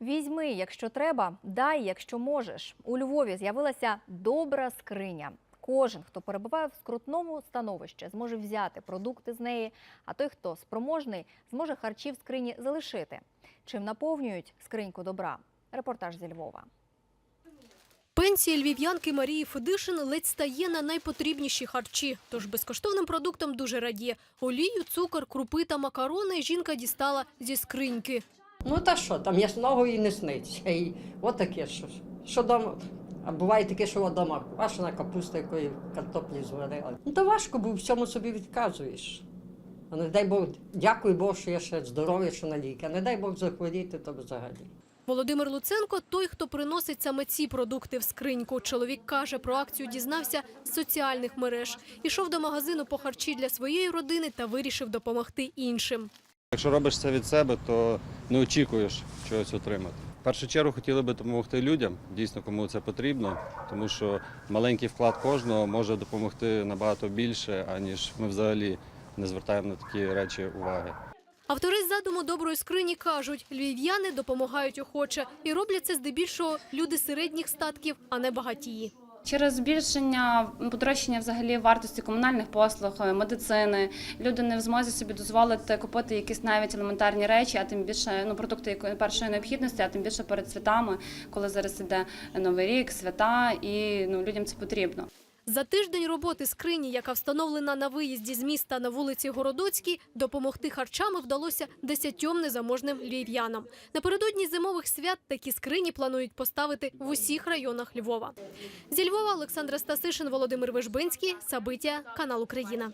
Візьми, якщо треба, дай, якщо можеш. У Львові з'явилася добра скриня. Кожен, хто перебуває в скрутному становищі, зможе взяти продукти з неї, а той, хто спроможний, зможе харчі в скрині залишити. Чим наповнюють скриньку добра? Репортаж зі Львова. Пенсія львів'янки Марії Федишин ледь стає на найпотрібніші харчі. Тож безкоштовним продуктам дуже радіє. Олію, цукор, крупи та макарони жінка дістала зі скриньки. Ну та що, там м'ясного і не сниться. І от таке, що, що дома. А буває таке, що вдома квашена капуста, якої картоплі зварила. Ну то важко, бо всьому собі відказуєш. А не дай Бог, дякую Богу, що я ще здоровий, що на ліки. А не дай Бог захворіти, то взагалі. Володимир Луценко – той, хто приносить саме ці продукти в скриньку. Чоловік каже, про акцію дізнався з соціальних мереж. Ішов до магазину по харчі для своєї родини та вирішив допомогти іншим. Якщо робиш це від себе, то не очікуєш чогось отримати. В першу чергу хотіли би допомогти людям, дійсно кому це потрібно, тому що маленький вклад кожного може допомогти набагато більше, аніж ми взагалі не звертаємо на такі речі уваги. Автори задуму доброї скрині кажуть, львів'яни допомагають охоче і роблять це здебільшого люди середніх статків, а не багатії. Через збільшення подорожчання взагалі вартості комунальних послуг, е, медицини люди не в змозі собі дозволити купити якісь навіть елементарні речі, а тим більше ну продукти якої- першої необхідності, а тим більше перед святами, коли зараз іде новий рік, свята, і ну людям це потрібно. За тиждень роботи скрині, яка встановлена на виїзді з міста на вулиці Городоцькій, допомогти харчами вдалося десятьом незаможним львів'янам. Напередодні зимових свят такі скрині планують поставити в усіх районах Львова. Зі Львова Олександра Стасишин, Володимир Вижбинський, Сабиття, канал Україна.